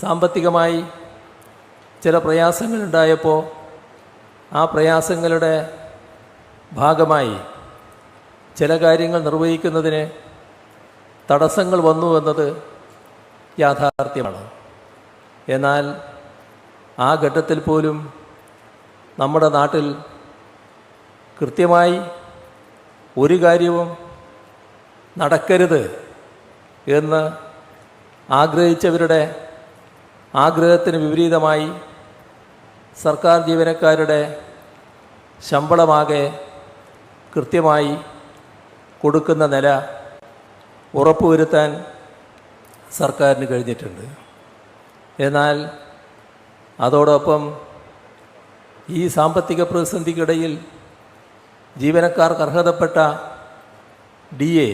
സാമ്പത്തികമായി ചില പ്രയാസങ്ങളുണ്ടായപ്പോൾ ആ പ്രയാസങ്ങളുടെ ഭാഗമായി ചില കാര്യങ്ങൾ നിർവഹിക്കുന്നതിന് തടസ്സങ്ങൾ വന്നു എന്നത് യാഥാർത്ഥ്യമാണ്. എന്നാൽ ആ ഘട്ടത്തിൽ പോലും നമ്മുടെ നാട്ടിൽ കൃത്യമായി ഒരു കാര്യവും നടക്കരുത് എന്ന് ആഗ്രഹിച്ചവരുടെ ആഗ്രഹത്തിന് വിപരീതമായി സർക്കാർ ജീവനക്കാരുടെ ശമ്പളമാകെ കൃത്യമായി കൊടുക്കുന്ന നില ഉറപ്പുവരുത്താൻ സർക്കാരിന് കഴിഞ്ഞിട്ടുണ്ട്. എന്നാൽ അതോടൊപ്പം ഈ സാമ്പത്തിക പ്രതിസന്ധിക്കിടയിൽ ജീവനക്കാർക്ക് അർഹതപ്പെട്ട ഡി എ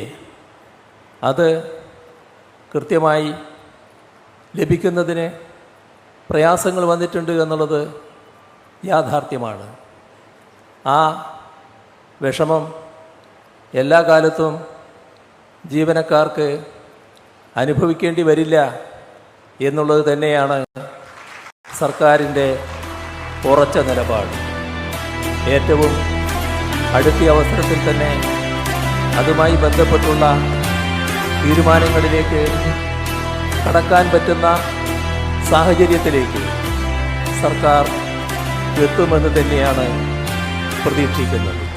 അത് കൃത്യമായി ലഭിക്കുന്നതിന് പ്രയാസങ്ങൾ വന്നിട്ടുണ്ട് എന്നുള്ളത് യാഥാർത്ഥ്യമാണ്. ആ വിഷമം എല്ലാ കാലത്തും ജീവനക്കാർക്ക് അനുഭവിക്കേണ്ടി വരില്ല എന്നുള്ളത് തന്നെയാണ് സർക്കാരിന്റെ ഉറച്ച നിലപാട്. ഏറ്റവും അടുത്ത അവസരത്തിൽ തന്നെ അതുമായി ബന്ധപ്പെട്ടുള്ള തീരുമാനങ്ങളിലേക്ക് കടക്കാൻ പറ്റുന്ന സാഹചര്യത്തിലേക്ക് സർക്കാർ എത്തുമെന്ന് തന്നെയാണ് പ്രതീക്ഷിക്കുന്നത്.